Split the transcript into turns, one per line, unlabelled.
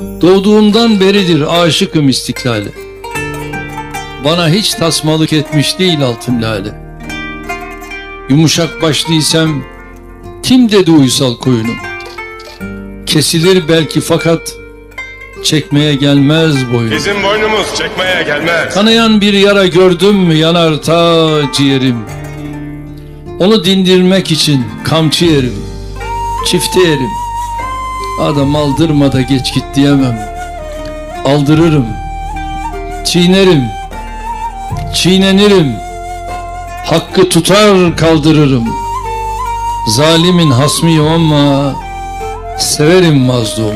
Doğduğumdan beridir aşıkım istiklale. Bana hiç tasmalık etmiş değil altın lale. Yumuşak başlıysam kim dedi uysal koyunum? Kesilir belki fakat çekmeye gelmez boyun.
Bizim boynumuz çekmeye gelmez.
Kanayan bir yara gördüm mü yanar ta ciğerim. Onu dindirmek için kamçı yerim, çifte yerim. Adam aldırma da geç git diyemem. Aldırırım, çiğnerim, çiğnenirim. Hakkı tutar kaldırırım. Zalimin hasmıyım ama severim mazlumu.